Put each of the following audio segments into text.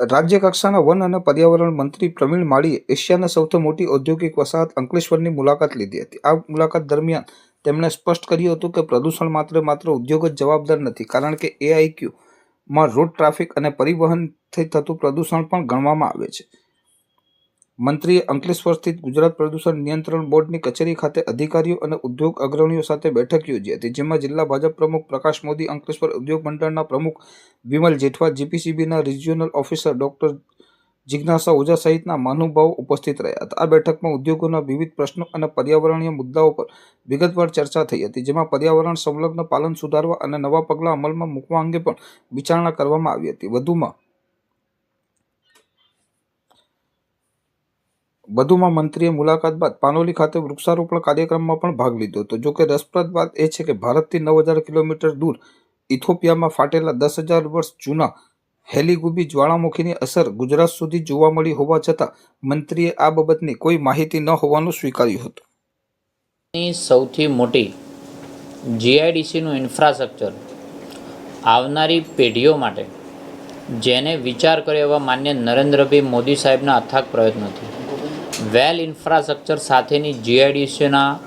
રાજ્ય કક્ષાના વન અને પર્યાવરણ મંત્રી પ્રવીણ માળીએ એશિયાના સૌથી મોટી ઔદ્યોગિક વસાહત અંકલેશ્વરની મુલાકાત લીધી હતી. આ મુલાકાત દરમિયાન તેમણે સ્પષ્ટ કર્યું હતું કે પ્રદૂષણ માત્ર માત્ર ઉદ્યોગ જ જવાબદાર નથી, કારણ કે એઆઈક્યુમાં રોડ ટ્રાફિક અને પરિવહનથી થતું પ્રદૂષણ પણ ગણવામાં આવે છે. મંત્રીએ અંકલેશ્વર સ્થિત ગુજરાત પ્રદૂષણ નિયંત્રણ બોર્ડની કચેરી ખાતે અધિકારીઓ અને ઉદ્યોગ અગ્રણીઓ સાથે બેઠક યોજી હતી, જેમાં જિલ્લા ભાજપ પ્રમુખ પ્રકાશ મોદી, અંકલેશ્વર ઉદ્યોગ મંડળના પ્રમુખ વિમલ જેઠવા, જીપીસીબીના રિજિયોનલ ઓફિસર ડોક્ટર જિજ્ઞાસા ઓઝા સહિતના મહાનુભાવો ઉપસ્થિત રહ્યા હતા. આ બેઠકમાં ઉદ્યોગોના વિવિધ પ્રશ્નો અને પર્યાવરણીય મુદ્દાઓ પર વિગતવાર ચર્ચા થઈ હતી, જેમાં પર્યાવરણ સંલગ્ન પાલન સુધારવા અને નવા પગલાં અમલમાં મૂકવા અંગે પણ વિચારણા કરવામાં આવી હતી. વધુમાં વધુમાં મંત્રીએ મુલાકાત બાદ પાનોલી ખાતે વૃક્ષારોપણ કાર્યક્રમમાં પણ ભાગ લીધો હતો. જોકે રસપ્રદ વાત એ છે કે ભારતથી નવ હજાર કિલોમીટર દૂર ઇથોપિયામાં ફાટેલા દસ હજાર વર્ષ જૂના હેલીગુબી જ્વાળામુખીની અસર ગુજરાત સુધી જોવા મળી હોવા છતાં મંત્રીએ આ બાબતની કોઈ માહિતી ન હોવાનું સ્વીકાર્યું હતું. સૌથી મોટી જીઆઈડીસીનું ઇન્ફ્રાસ્ટ્રક્ચર આવનારી પેઢીઓ માટે જેને વિચાર કર્યો એવા માન્ય નરેન્દ્રભાઈ મોદી સાહેબના અથાગ પ્રયત્નોથી. વેલ ઇન્ફ્રાસ્ટ્રક્ચર સાથેની જીઆઈડીસીના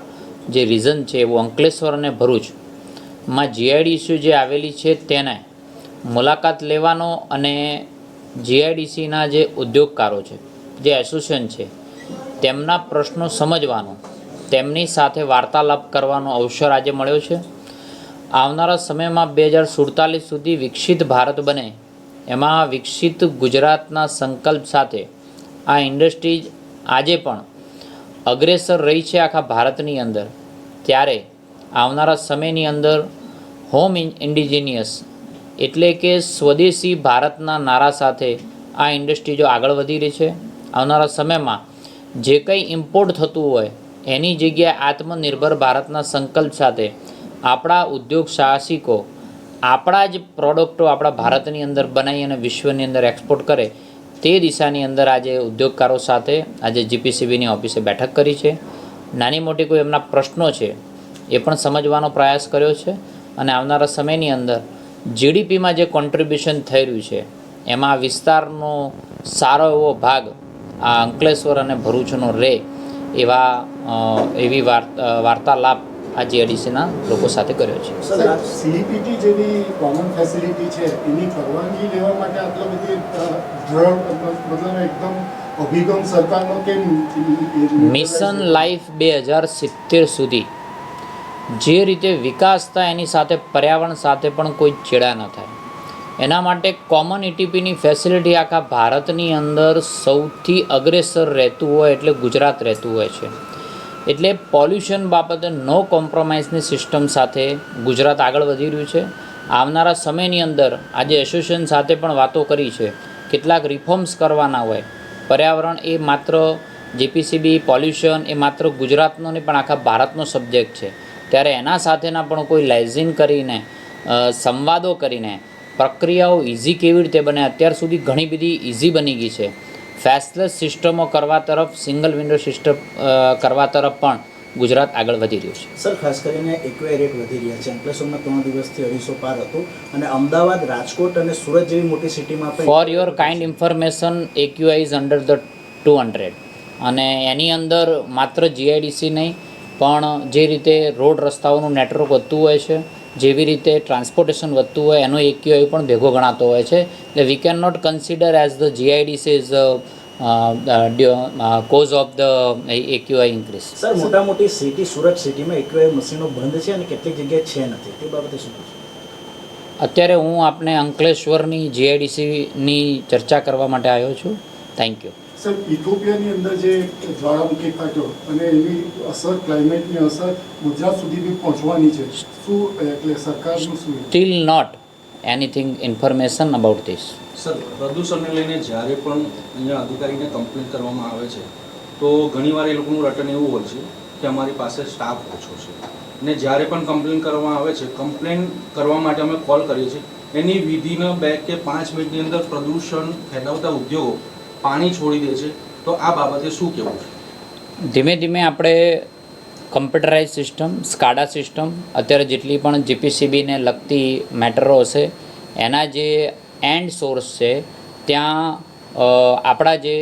જે રીઝન છે એવું અંકલેશ્વર અને ભરૂચમાં જીઆઈડીસી જે આવેલી છે તેને મુલાકાત લેવાનો અને જીઆઈડીસીના જે ઉદ્યોગકારો છે, જે એસોસિએશન છે, તેમના પ્રશ્નો સમજવાનો, તેમની સાથે વાર્તાલાપ કરવાનો અવસર આજે મળ્યો છે. આવનારા સમયમાં બે હજાર સુડતાલીસ સુધી વિકસિત ભારત બને. એમાં વિકસિત ગુજરાતના સંકલ્પ સાથે આ ઇન્ડસ્ટ્રીઝ આજે પણ અગ્રેસર રહી છે આખા ભારતની અંદર, ત્યારે આવનારા સમયની અંદર હોમ ઇન્ડિજિનિયસ એટલે કે સ્વદેશી ભારતના નારા સાથે આ ઇન્ડસ્ટ્રીઝો આગળ વધી રહી છે, આવનારા સમયમાં જે કંઈ ઇમ્પોર્ટ થતું હોય, એની જગ્યાએ આત્મનિર્ભર ભારતના સંકલ્પ સાથે આપણા ઉદ્યોગ સાહસિકો આપણા જ પ્રોડક્ટો આપણા ભારતની અંદર બનાવી અને વિશ્વની અંદર એક્સપોર્ટ કરે તે દિશાની અંદર આજે ઉદ્યોગકારો સાથે આજે જીપીસીબીની ઓફિસે બેઠક કરી છે. નાની મોટી કોઈ એમના પ્રશ્નો છે એ પણ સમજવાનો પ્રયાસ કર્યો છે અને આવનારા સમયની અંદર જીડીપીમાં જે કોન્ટ્રીબ્યુશન થઈ રહ્યું છે, એમાં વિસ્તારનો સારો એવો ભાગ, આ અંકલેશ્વર અને ભરૂચનો રહે એવા એવી વાર્તા વાર્તાલાપ આ જીઆઈડીસીના લોકો સાથે કર્યો છે. સર જેવી કોમન ફેસિલિટી છે એની પરવાનગી લેવા માટે આટલો બધી મતલબ એકદમ અભિગમ સરકારનો કેમ મિશન લાઈફ બે હજાર સિત્તેર સુધી જે રીતે વિકાસ થાય એની સાથે પર્યાવરણ સાથે પણ કોઈ ચેડા ન થાય. એના માટે કોમન ઇટીપીની ફેસિલિટી આખા ભારતની અંદર સૌથી અગ્રેસર રહેતું હોય એટલે ગુજરાત રહેતું હોય છે. એટલે પોલ્યુશન બાબતે નો કોમ્પ્રોમાઇઝની સિસ્ટમ સાથે ગુજરાત આગળ વધી રહ્યું છે. આવનારા સમયની અંદર આજે એસોસિએશન સાથે પણ વાતો કરી છે. કેટલાક રિફોર્મ્સ કરવાના હોય. પર્યાવરણ એ માત્ર જીપીસીબી પોલ્યુશન એ માત્ર ગુજરાતનો નહીં, પણ આખા ભારતનો સબ્જેક્ટ છે. ત્યારે એના સાથેના પણ કોઈ લાઇઝિંગ કરીને સંવાદો કરીને પ્રક્રિયાઓ ઇઝી કેવી રીતે બને, અત્યાર સુધી ઘણી બધી ઇઝી બની ગઈ છે. ફેસલેસ સિસ્ટમો કરવા તરફ સિંગલ વિન્ડો સિસ્ટમ કરવા તરફ પણ ગુજરાત આગળ વધી રહ્યું છે. સર ખાસ કરીને એક્વાય રેટ વધી રહ્યા છે. અંકલેશ્વરમાં ત્રણ દિવસથી અઢીસો પાર હતું અને અમદાવાદ રાજકોટ અને સુરત જેવી મોટી સિટીમાં for your kind information AQI is under the two hundred અને એની અંદર માત્ર જીઆઈડીસી નહીં પણ જે રીતે રોડ રસ્તાઓનું નેટવર્ક વધતું હોય છે જેવી રીતે ટ્રાન્સપોર્ટેશન વધતું હોય એનો એક્યુઆઈ પણ ભેગો ગણાતો હોય છે. એટલે we can not consider as the GIDC is cause of the AQI increase sir મોટા મોટી સિટી સુરત સિટીમાં એક્યુઆઈ મશીનો બંધ છે અને કેટલીક જગ્યાએ છે નથી. તે બાબતે શું અત્યારે હું આપને અંકલેશ્વરની જીઆઈડીસીની ચર્ચા કરવા માટે આવ્યો છું. થેન્ક યુ સર ઇથોપિયાની અંદર જે જ્વાળામુખી ફાટ્યો અને એની અસર ક્લાઇમેટની અસર ગુજરાત સુધી બી પહોંચવાની છે. શું એટલે સરકારનું શું still not anything information about this sir પ્રદૂષણને લઈને જ્યારે પણ અહીંયા અધિકારીને કમ્પ્લેન કરવામાં આવે છે તો ઘણીવાર એ લોકોનું રટન એવું હોય છે કે અમારી પાસે સ્ટાફ ઓછો છે. ને જ્યારે પણ કમ્પ્લેન કરવામાં આવે છે કમ્પ્લેન કરવા માટે અમે કોલ કરીએ છીએ. એની વિધિના બે કે પાંચ મિનિટની અંદર પ્રદૂષણ ફેલાવતા ઉદ્યોગો પાણી છોડી દે છે તો આ બાબતે શું કહેવું છે? ધીમે ધીમે આપણે કમ્પ્યુટરાઇઝ સિસ્ટમ સ્કાડા સિસ્ટમ અત્યારે જેટલી પણ જીપીસીબીને લગતી મેટરો હશે એના જે એન્ડ સોર્સ છે ત્યાં આપણા જે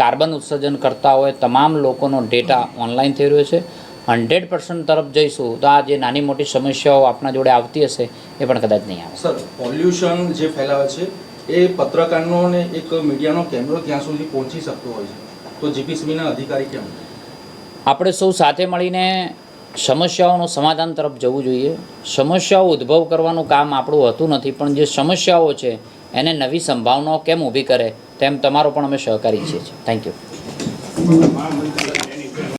કાર્બન ઉત્સર્જન કરતા હોય તમામ લોકોનો ડેટા ઓનલાઈન થઈ રહ્યો છે. હંડ્રેડ પર્સન્ટ તરફ જઈશું તો આ જે નાની મોટી સમસ્યાઓ આપણા જોડે આવતી હશે એ પણ કદાચ નહીં આવે. સર પોલ્યુશન જે ફેલાવે છે એ પત્રકારનો અને એક મીડિયાનો કેમેરો ત્યાં સુધી પહોંચી શકતો હોય છે. તો જીપીસીબીના અધિકારી કેમ? આપણે સૌ સાથે મળીને સમસ્યાઓનું સમાધાન તરફ જવું જોઈએ. સમસ્યાઓ ઉદ્ભવ કરવાનું કામ આપણું હોતું નથી પણ જે સમસ્યાઓ છે એને નવી સંભાવનાઓ કેમ ઊભી કરે તેમ તમારો પણ અમે સહકારી છીએ. Thank you